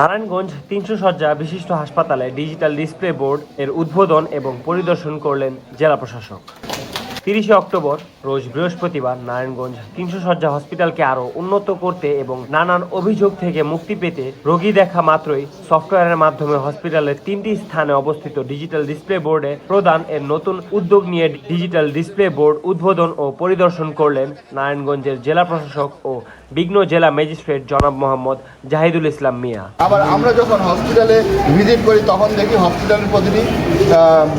নারায়ণগঞ্জ তিনশো সজ্জা বিশিষ্ট হাসপাতালে ডিজিটাল ডিসপ্লে বোর্ড এর উদ্বোধন এবং পরিদর্শন করলেন জেলা প্রশাসক। তিরিশে অক্টোবর রোজ বৃহস্পতিবার নারায়ণগঞ্জ তিনশো সজ্জা হসপিটালকে আরও উন্নত করতে এবং নানান অভিযোগ থেকে মুক্তি পেতে রোগী দেখা মাত্রই সফটওয়্যারের মাধ্যমে হসপিটালের তিনটি স্থানে অবস্থিত ডিজিটাল ডিসপ্লে বোর্ডে প্রদান এর নতুন উদ্যোগ নিয়ে ডিজিটাল ডিসপ্লে বোর্ড উদ্বোধন ও পরিদর্শন করলেন নারায়ণগঞ্জের জেলা প্রশাসক ও বিঘ্ন জেলা ম্যাজিস্ট্রেট জনাব মোহাম্মদ জাহিদুল ইসলাম মিয়া। আবার আমরা যখন হসপিটালে ভিজিট করি, তখন দেখি হসপিটালের প্রতিটি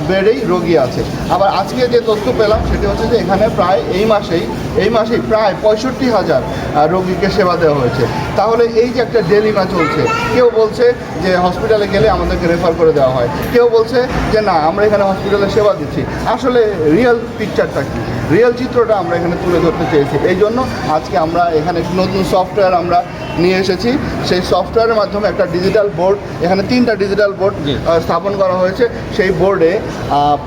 বেডেই রোগী আছে। আবার আজকে যে তথ্য পেলাম, সেটি হচ্ছে যে এখানে প্রায় এই মাসেই এই মাসেই প্রায় পঁয়ষট্টি হাজার রোগীকে সেবা দেওয়া হয়েছে। তাহলে এই যে একটা ডেলিমা চলছে, কেউ বলছে যে হসপিটালে গেলে আমাদেরকে রেফার করে দেওয়া হয়। কেউ বলছে যে না, আমরা এখানে হসপিটালে সেবা দিচ্ছি। আসলে রিয়েল পিকচারটা কি? রিয়েল চিত্রটা আমরা এখানে তুলে ধরতে চেয়েছি। এই জন্য আজকে আমরা এখানে নতুন সফটওয়্যার আমরা নিয়ে এসেছি। সেই সফটওয়্যারের মাধ্যমে একটা ডিজিটাল বোর্ড এখানে তিনটা ডিজিটাল বোর্ড স্থাপন করা হয়েছে। সেই বোর্ডে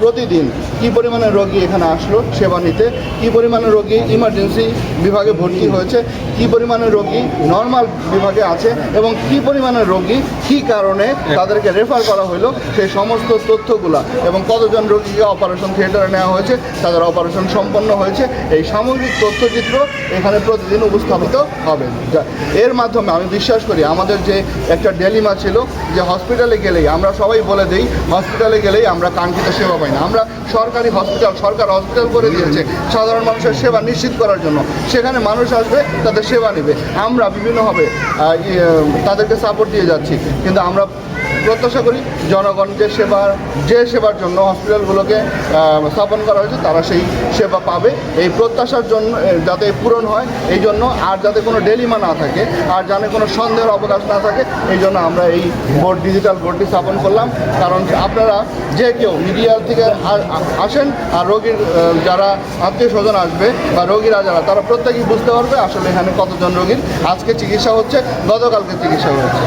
প্রতিদিন কি পরিমাণে রোগী এখানে আসলো সেবা নিতে কি পরিমাণে রোগী ইমার্জেন্সি বিভাগে ভর্তি হয়েছে কি পরিমাণে রোগী নর্মাল বিভাগে আছে এবং কি পরিমাণে রোগী কি কারণে তাদেরকে রেফার করা হলো সেই সমস্ত তথ্যগুলা এবং কতজন রোগীকে অপারেশন থিয়েটারে নেওয়া হয়েছে তাদের অপারেশন সম্পন্ন হয়েছে। এই সামগ্রিক তথ্যচিত্র এখানে প্রতিদিন উপস্থাপিত হবে। যা- এর মাধ্যমে আমি বিশ্বাস করি আমাদের যে একটা ডেলিমা ছিল যে হসপিটালে গেলেই আমরা সবাই বলে দিই হসপিটালে গেলেই আমরা কাঙ্ক্ষিত সেবা পাই না। আমরা সরকারি হসপিটাল সরকার হসপিটাল করে দিয়েছে সাধারণ মানুষের সেবা নিশ্চিত করার জন্য। সেখানে মানুষ আসবে তাদের সেবা নেবে। আমরা বিভিন্নভাবে ইয়ে, তাদেরকে সাপোর্ট দিয়ে যাচ্ছি। কিন্তু আমরা প্রত্যাশা করি জনগণ যে সেবার যে সেবার জন্য হসপিটালগুলোকে স্থাপন করা হয়েছে, তারা সেই সেবা পাবে। এই প্রত্যাশার জন্য যাতে পূরণ হয়, এই জন্য আর যাতে কোনো ডেলিমা না থাকে, আর জানে কোনো সন্দেহের অবকাশ না থাকে, এই জন্য আমরা এই বোর্ড, ডিজিটাল বোর্ডটি স্থাপন করলাম। কারণ আপনারা যে কেউ মিডিয়ার থেকে আসেন, আর রোগীর যারা আত্মীয় স্বজন আসবে, বা রোগীরা যারা, তারা প্রত্যেকেই বুঝতে পারবে আসলে এখানে কতজন রোগীর, আজকে চিকিৎসা হচ্ছে, গতকালকে চিকিৎসা হয়েছে।